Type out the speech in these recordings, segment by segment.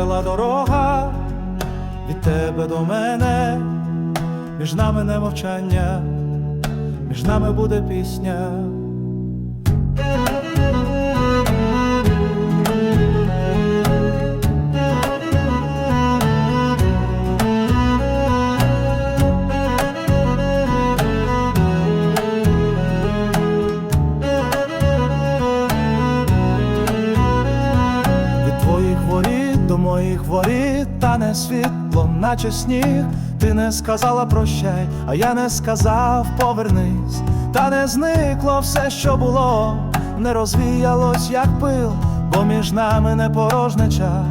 вела дорога від тебе до мене, між нами не мовчання, між нами буде пісня. Моїх воріт тане світло, наче сніг. Ти не сказала прощай, а я не сказав повернись, та не зникло все, що було, не розвіялось, як пил, бо між нами не порожнеча,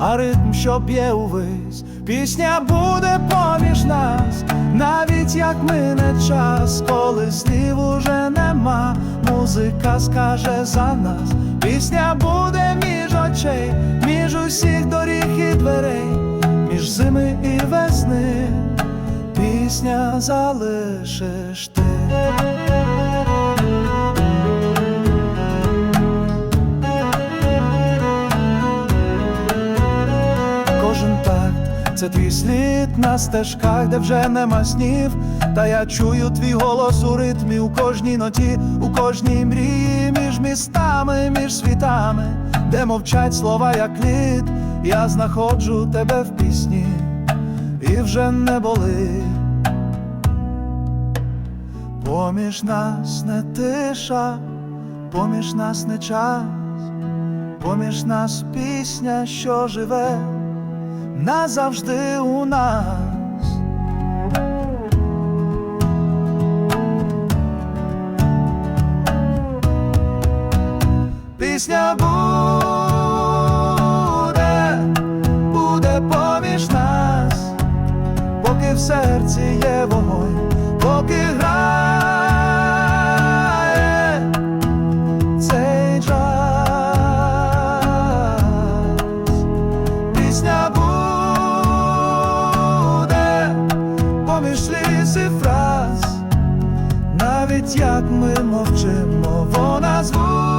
а ритм, що б'є увесь. Пісня буде поміж нас, навіть як мине час, коли слів уже нема, музика скаже за нас, пісня буде між очей, між усіх доріг і дверей, між зими і весни, пісня залишиш ти. Це твій слід на стежках, де вже нема снів. Та я чую твій голос у ритмі, у кожній ноті, у кожній мрії, між містами, між світами, де мовчать слова, як лід. Я знаходжу тебе в пісні, і вже не болить. Поміж нас не тиша, поміж нас не час, поміж нас пісня, що живе назавжди у нас. Пісня буде, буде поміж нас, поки в серці є вогонь, поки грає цей час. Пісня бачить, як ми мовчимо, вона звук.